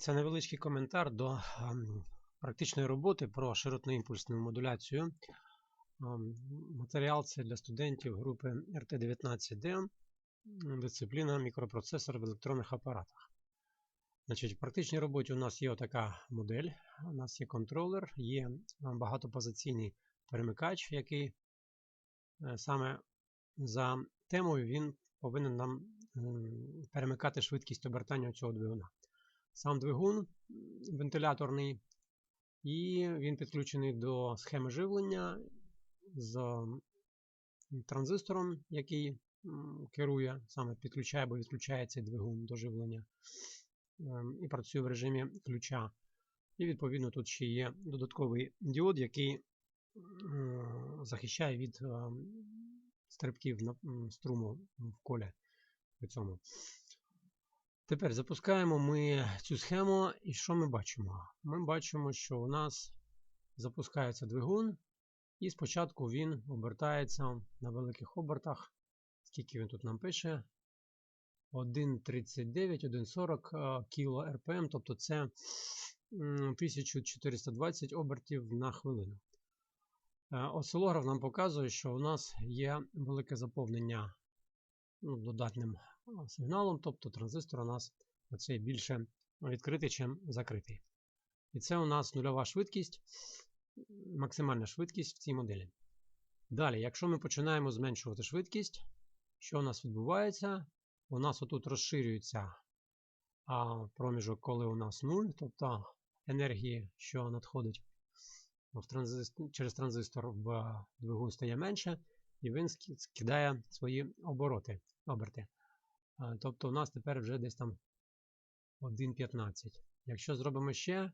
Це невеличкий коментар до ем, практичної роботи про широтноімпульсну модуляцію. Ем, Матеріал це для студентів групи РТ-19Д, дисципліна мікропроцесор в електронних апаратах. Значить, В практичній роботі у нас є отака модель, у нас є контролер, є багатопозиційний перемикач, який е, саме за темою він повинен нам перемикати швидкість обертання цього двигуна. Сам двигун вентиляторний, і він підключений до схеми живлення з транзистором, який керує, саме підключає або відключає цей двигун до живлення. Ем, І працює в режимі ключа. І відповідно тут ще є додатковий діод, який захищає від ем, стрибків струму в колі. Тепер запускаємо ми цю схему, і що ми бачимо? Ми бачимо, що у нас запускається двигун, і спочатку він обертається на великих обертах. Скільки він тут нам пише? 1,39, 1,40 кіло РПМ, тобто це 1420 обертів на хвилину. Е, Осцилограф нам показує, що у нас є велике заповнення ну, додатним сигналом, тобто транзистор у нас оцей більше відкритий, чим закритий. І це у нас нульова швидкість, максимальна швидкість в цій моделі. Далі, якщо ми починаємо зменшувати швидкість, що у нас відбувається? У нас отут розширюється а, проміжок, коли у нас 0, тобто енергії, що надходить в транзистор, через транзистор в двигун стає менше, і він скидає свої обороти, оберти. Тобто у нас тепер вже десь там 1,15. Якщо зробимо ще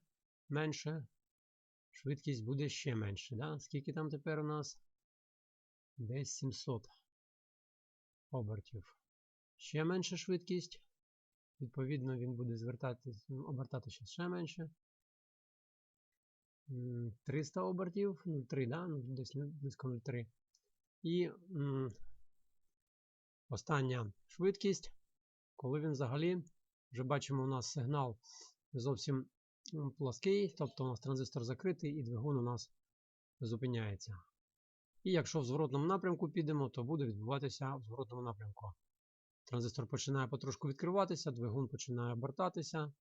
менше, швидкість буде ще менше. Да? Скільки там тепер у нас? Десь 700 обертів. Ще менша швидкість. Відповідно, він буде звертатись, обертатися ще менше. 300 обертів, ну 3, да? ну, десь ну, близько 0,3. І остання швидкість, коли він взагалі, вже бачимо, у нас сигнал зовсім м, плоский, тобто у нас транзистор закритий і двигун у нас зупиняється. І якщо в зворотному напрямку підемо, то буде відбуватися в зворотному напрямку. Транзистор починає потрошку відкриватися, двигун починає обертатися.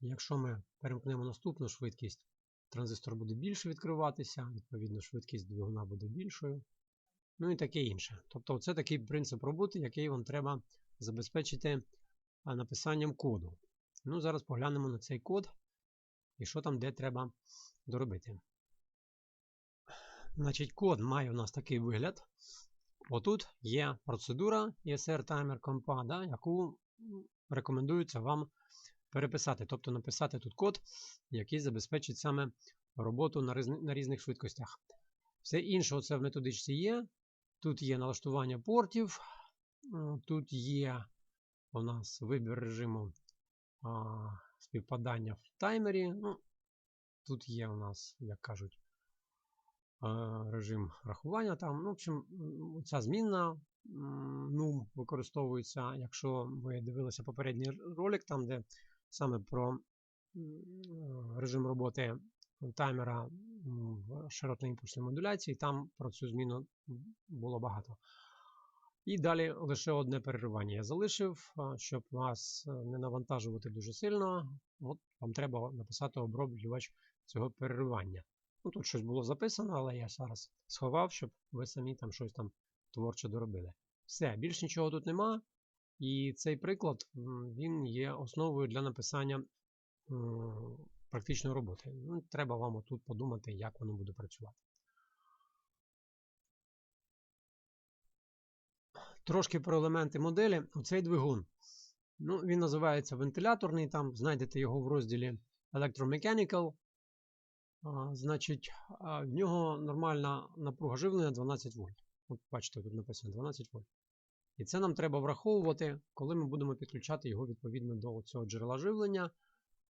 Якщо ми перемкнемо наступну швидкість, транзистор буде більше відкриватися, відповідно, швидкість двигуна буде більшою. Ну і таке інше. Тобто, це такий принцип роботи, який вам треба забезпечити написанням коду. Ну, зараз поглянемо на цей код і що там де треба доробити. Значить, код має у нас такий вигляд. Отут є процедура ESR Timer Compa, да, яку рекомендується вам переписати, тобто написати тут код, який забезпечить саме роботу на, різни- на різних швидкостях. Все інше це в методичці є. Тут є налаштування портів, тут є у нас вибір режиму а, співпадання в таймері. Ну, тут є у нас, як кажуть, а, режим рахування. Там, ну, в общем, ця змінна ну, використовується, якщо ви дивилися попередній ролик, там, де саме про е, режим роботи таймера в широтноімпульсній модуляції, там про цю зміну було багато. І далі лише одне переривання я залишив, щоб вас е, не навантажувати дуже сильно. От вам треба написати оброблювач цього переривання. Ну, тут щось було записано, але я зараз сховав, щоб ви самі там щось там творче доробили. Все, більш нічого тут нема. І цей приклад він є основою для написання практичної роботи. Ну, треба вам отут подумати, як воно буде працювати. Трошки про елементи моделі. Оцей двигун. Ну, він називається вентиляторний, там знайдете його в розділі Electromechanical. А, значить, в нього нормальна напруга живлення 12 вольт. От бачите, тут написано 12 вольт. І це нам треба враховувати, коли ми будемо підключати його відповідно до цього джерела живлення,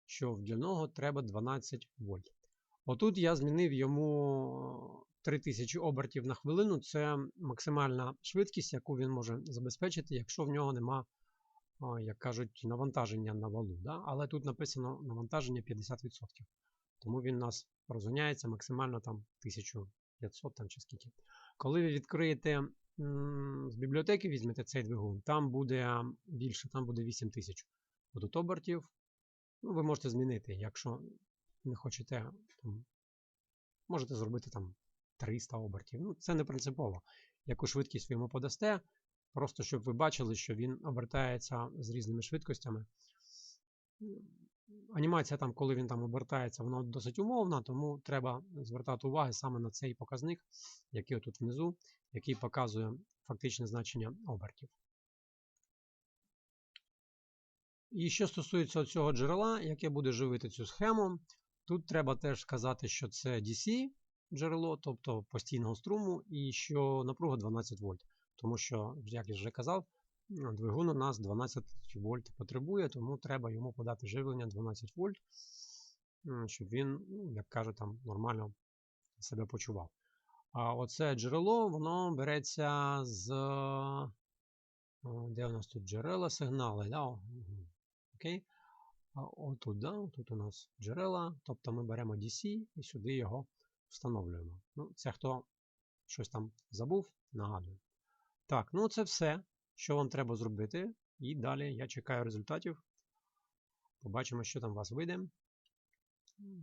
що для нього треба 12 вольт. Отут я змінив йому 3000 обертів на хвилину. Це максимальна швидкість, яку він може забезпечити, якщо в нього нема як кажуть, навантаження на валу. Да? Але тут написано навантаження 50%. Тому він у нас розганяється максимально там 1500 там, чи скільки. Коли ви відкриєте з бібліотеки, візьмете цей двигун, там буде більше, там буде 8000 будуть обертів. Ну, ви можете змінити, якщо не хочете, там, можете зробити там 300 обертів. Ну, це не принципово. Яку швидкість ви йому подасте, просто щоб ви бачили, що він обертається з різними швидкостями. Анімація там, коли він там обертається, вона досить умовна, тому треба звертати увагу саме на цей показник, який тут внизу, який показує фактичне значення обертів. І що стосується цього джерела, яке буде живити цю схему, тут треба теж сказати, що це DC джерело, тобто постійного струму, і що напруга 12 вольт. Тому що, як я вже казав, двигун у нас 12 вольт потребує, тому треба йому подати живлення 12 вольт, щоб він, ну, як кажуть, там нормально себе почував. А оце джерело, воно береться з. Де у нас тут джерела сигнали? Да? Окей. А отут, да? тут у нас джерела, тобто ми беремо DC і сюди його встановлюємо. Ну, Це хто щось там забув, нагадую. Так, ну це все, що вам треба зробити. І далі я чекаю результатів. Побачимо, що там у вас вийде.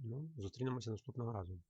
Ну, Зустрінемося наступного разу.